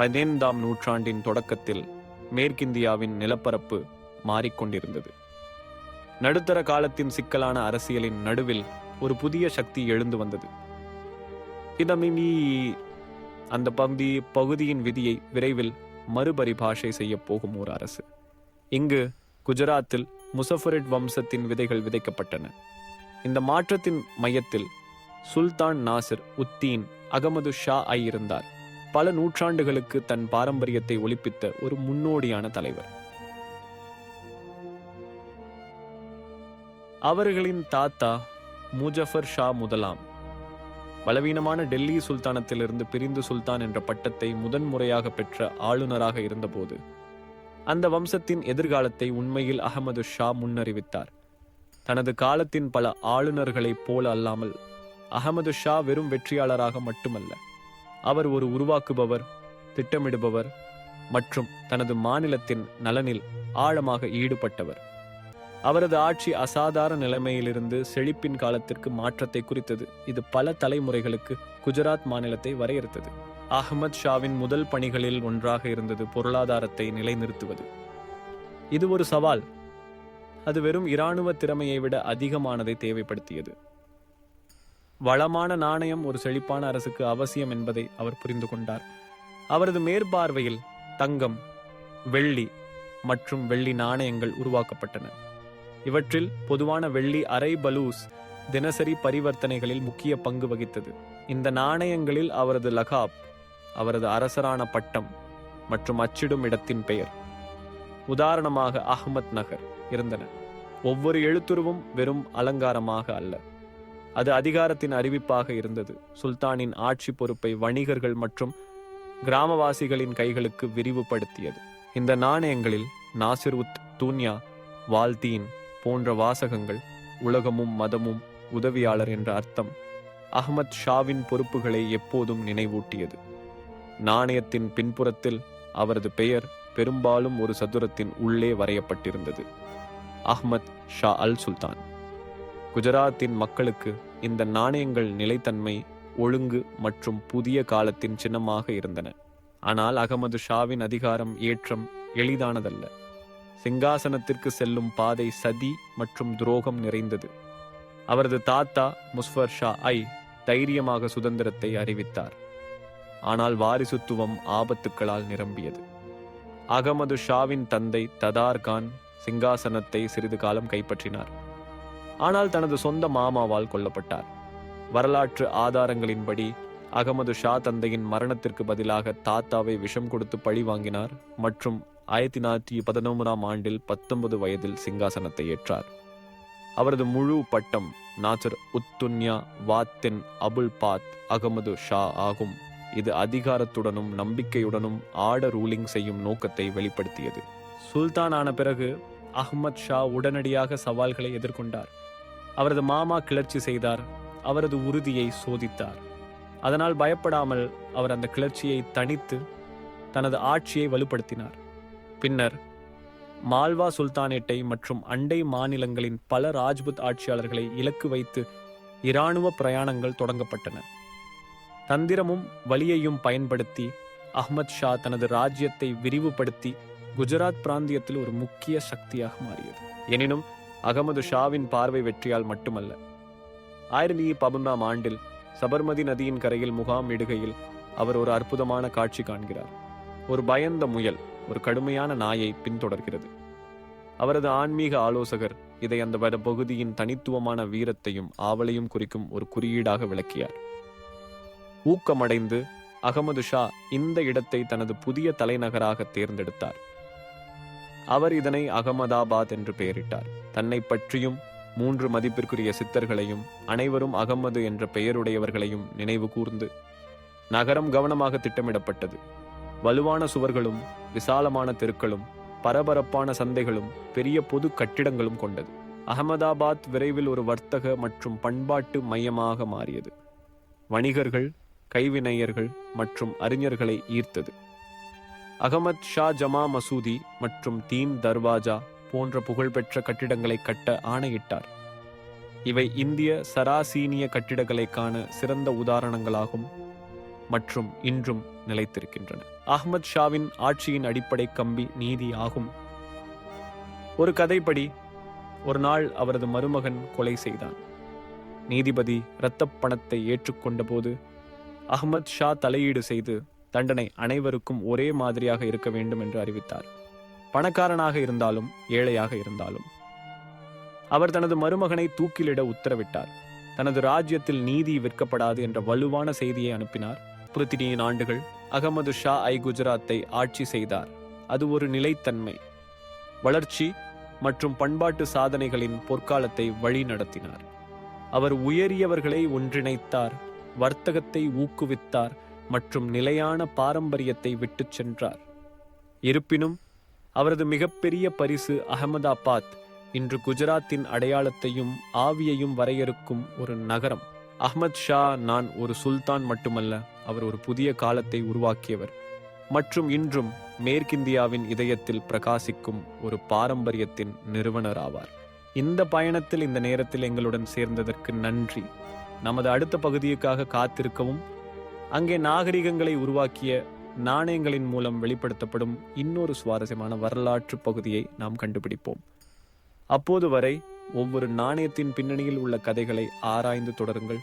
பதினைந்தாம் நூற்றாண்டின் தொடக்கத்தில் மேற்கிந்தியாவின் நிலப்பரப்பு மாறிக்கொண்டிருந்தது. நடுத்தர காலத்தின் சிக்கலான அரசியலின் நடுவில் ஒரு புதிய சக்தி எழுந்து வந்தது. இதமிமி அந்த பகுதி பகுதியின் விதியை விரைவில் மறுபரிபாஷை செய்யப் போகும் ஒரு அரசு. இங்கு குஜராத்தில் முசஃபரிட் வம்சத்தின் விதைகள் விதைக்கப்பட்டன. இந்த மாற்றத்தின் மையத்தில் சுல்தான் நாசிர் உத்தீன் அகமது ஷா ஐ இருந்தார். பல நூற்றாண்டுகளுக்கு தன் பாரம்பரியத்தை ஒழிப்பித்த ஒரு முன்னோடியான தலைவர். அவர்களின் தாத்தா முஜஃபர் ஷா முதலாம். பலவீனமான டெல்லி சுல்தானத்திலிருந்து பிரிந்து சுல்தான் என்ற பட்டத்தை முதன்முறையாக பெற்ற ஆளுநராக இருந்தபோது அந்த வம்சத்தின் எதிர்காலத்தை உண்மையில் அகமது ஷா முன்னறிவித்தார். தனது காலத்தின் பல ஆளுநர்களைப் போல அல்லாமல் அகமது ஷா வெறும் வெற்றியாளராக மட்டுமல்ல அவர் ஒரு உருவாக்குபவர் திட்டமிடுபவர் மற்றும் தனது மாநிலத்தின் நலனில் ஆழமாக ஈடுபட்டவர். அவரது ஆட்சி அசாதாரண நிலைமையிலிருந்து செழிப்பின் காலத்திற்கு மாற்றத்தை குறித்தது. இது பல தலைமுறைகளுக்கு குஜராத் மாநிலத்தை வரையறுத்தது. அகமது ஷாவின் முதல் பணிகளில் ஒன்றாக இருந்தது பொருளாதாரத்தை நிலைநிறுத்துவது. இது ஒரு சவால். அது வெறும் இராணுவ திறமையை விட அதிகமானதை தேவைப்படுத்தியது. வளமான நாணயம் ஒரு செழிப்பான அரசுக்கு அவசியம் என்பதை அவர் புரிந்து கொண்டார். அவரது மேற்பார்வையில் தங்கம் வெள்ளி மற்றும் வெள்ளி நாணயங்கள் உருவாக்கப்பட்டன. இவற்றில் பொதுவான வெள்ளி அரை பலூஸ் தினசரி பரிவர்த்தனைகளில் முக்கிய பங்கு வகித்தது. இந்த நாணயங்களில் அவரது லகாப் அவரது அரசரான பட்டம் மற்றும் அச்சிடும் இடத்தின் பெயர் உதாரணமாக அஹ்மத் நகர் இருந்தன. ஒவ்வொரு எழுத்துருவும் வெறும் அலங்காரமாக அல்ல. அது அதிகாரத்தின் அறிவிப்பாக இருந்தது. சுல்தானின் ஆட்சி பொறுப்பை வணிகர்கள் மற்றும் கிராமவாசிகளின் கைகளுக்கு விரிவுபடுத்தியது. இந்த நாணயங்களில் நாசிர் உத் தூன்யா வால்தீன் போன்ற வாசகங்கள் உலகமும் மதமும் உதவியாளர் என்ற அர்த்தம் அஹ்மத் ஷாவின் பொறுப்புகளை எப்போதும் நினைவூட்டியது. நாணயத்தின் பின்புறத்தில் அவரது பெயர் பெரும்பாலும் ஒரு சதுரத்தின் உள்ளே வரையப்பட்டிருந்தது. அஹ்மத் ஷா அல் சுல்தான் குஜராத்தின் மக்களுக்கு இந்த நாணயங்கள் நிலைத்தன்மை ஒழுங்கு மற்றும் புதிய காலத்தின் சின்னமாக இருந்தன. ஆனால் அகமது ஷாவின் அதிகாரம் ஏற்றம் எளிதானதல்ல. சிங்காசனத்திற்கு செல்லும் பாதை சதி மற்றும் துரோகம் நிறைந்தது. அவரது தாத்தா முஸ்ஃபர் ஷா ஐ தைரியமாக சுதந்திரத்தை அறிவித்தார். ஆனால் வாரிசுத்துவம் ஆபத்துக்களால் நிரம்பியது. அகமது ஷாவின் தந்தை ததார் கான் சிங்காசனத்தை சிறிது காலம் கைப்பற்றினார். ஆனால் தனது சொந்த மாமாவால் கொல்லப்பட்டார். வரலாற்று ஆதாரங்களின்படி அகமது ஷா தந்தையின் மரணத்திற்கு பதிலாக தாத்தாவை விஷம் கொடுத்து பழி வாங்கினார் மற்றும் ஆயிரத்தி தொள்ளாயிரத்தி பதினொன்பதாம் ஆண்டில் பத்தொன்பது வயதில் சிங்காசனத்தை ஏற்றார். அவரது முழு பட்டம் நாசர் உத்துன்யா வாத்தின் அபுல் பாத் அகமது ஷா ஆகும். இது அதிகாரத்துடனும் நம்பிக்கையுடனும் ஆட ரூலிங் செய்யும் நோக்கத்தை வெளிப்படுத்தியது. சுல்தான் ஆன பிறகு அஹ்மத் ஷா உடனடியாக சவால்களை எதிர்கொண்டார். அவரது மாமா கிளர்ச்சி செய்தார். அவரது உறுதியை சோதித்தார். அதனால் பயப்படாமல் அவர் அந்த கிளர்ச்சியை தணித்து தனது ஆட்சியை வலுப்படுத்தினார். பின்னர் மால்வா சுல்தானேட்டை மற்றும் அண்டை மாநிலங்களின் பல ராஜ்புத் ஆட்சியாளர்களை இலக்கு வைத்து இராணுவ பிரயாணங்கள் தொடங்கப்பட்டன. தந்திரமும் வலியையும் பயன்படுத்தி அஹ்மத் ஷா தனது ராஜ்யத்தை விரிவுபடுத்தி குஜராத் பிராந்தியத்தில் ஒரு முக்கிய சக்தியாக மாறியது. எனினும் அகமது ஷாவின் பார்வை வெற்றியால் மட்டுமல்ல. ஆயிரத்தி பதினொன்றாம் ஆண்டில் சபர்மதி நதியின் கரையில் முகாம் இடுகையில் அவர் ஒரு அற்புதமான காட்சி காண்கிறார். ஒரு பயந்த முயல் ஒரு கடுமையான நாயை பின்தொடர்கிறது. அவரது ஆன்மீக ஆலோசகர் இதை அந்த வட பகுதியின் தனித்துவமான வீரத்தையும் ஆவலையும் குறிக்கும் ஒரு குறியீடாக விளக்கியார். ஊக்கமடைந்து அகமது ஷா இந்த இடத்தை தனது புதிய தலைநகராக தேர்ந்தெடுத்தார். அவர் இதனை அகமதாபாத் என்று பெயரிட்டார். தன்னை பற்றியும் மூன்று மதிப்பிற்குரிய சித்தர்களையும் அனைவரும் அகமது என்ற பெயருடையவர்களையும் நினைவு கூர்ந்து நகரம் கவனமாக திட்டமிடப்பட்டது. வலுவான சுவர்களும் விசாலமான தெருக்களும் பரபரப்பான சந்தைகளும் பெரிய பொது கட்டிடங்களும் கொண்டது. அகமதாபாத் விரைவில் ஒரு வர்த்தக மற்றும் பண்பாட்டு மையமாக மாறியது. வணிகர்கள் கைவினைஞர்கள் மற்றும் அறிஞர்களை ஈர்த்தது. அகமத் ஷா ஜமா மசூதி மற்றும் தீம் தர்வாஜா போன்ற புகழ்பெற்ற கட்டிடங்களை கட்ட ஆணையிட்டார். இவை இந்திய சராசீனிய கட்டிடக்கலைக்கான சிறந்த உதாரணங்களாகும் மற்றும் இன்றும் நிலைத்திருக்கின்றன. அஹ்மத் ஷாவின் ஆட்சியின் அடிப்படை கம்பி நீதி ஆகும் ஒரு கதைப்படி ஒரு நாள் அவரது மருமகன் கொலை செய்தான். நீதிபதி இரத்தப் பணத்தை ஏற்றுக்கொண்ட போது அஹ்மத் ஷா தலையீடு செய்து தண்டனை அனைவருக்கும் ஒரே மாதிரியாக இருக்க வேண்டும் என்று அறிவித்தார். பணக்காரனாக இருந்தாலும் ஏழையாக இருந்தாலும். அவர் தனது மருமகனை தூக்கிலிட உத்தரவிட்டார். தனது ராஜ்யத்தில் நீதி விற்கப்படாது என்ற வலுவான செய்தியை அனுப்பினார். பிருத்தினியின் ஆண்டுகள் அகமது ஷா ஐ குஜராத்தை ஆட்சி செய்தார். அது ஒரு நிலைத்தன்மை. வளர்ச்சி மற்றும் பண்பாட்டு சாதனைகளின் பொற்காலத்தை வழி நடத்தினார். அவர் உயரியவர்களை ஒன்றிணைத்தார் வர்த்தகத்தை ஊக்குவித்தார் மற்றும் நிலையான பாரம்பரியத்தை விட்டுச் சென்றார். இருப்பினும் அவரது மிகப்பெரிய பரிசு அகமதாபாத் இன்று குஜராத்தின் அடையாளத்தையும் ஆவியையும் வரையறுக்கும் ஒரு நகரம். அஹ்மத் ஷா நான் ஒரு சுல்தான் மட்டுமல்ல அவர் ஒரு புதிய காலத்தை உருவாக்கியவர். மற்றும் இன்றும் மேற்கிந்தியாவின் இதயத்தில் பிரகாசிக்கும் ஒரு பாரம்பரியத்தின் நிறுவனர் ஆவார். இந்த பயணத்தில் இந்த நேரத்தில் எங்களுடன் சேர்ந்ததற்கு நன்றி. நமது அடுத்த பகுதியுக்காக காத்திருக்கவும் அங்கே நாகரிகங்களை உருவாக்கிய நாணயங்களின் மூலம் வெளிப்படுத்தப்படும் இன்னொரு சுவாரஸ்யமான வரலாற்று பகுதியை நாம் கண்டுபிடிப்போம். அப்போது வரை ஒவ்வொரு நாணயத்தின் பின்னணியில் உள்ள கதைகளை ஆராய்ந்து தொடருங்கள்.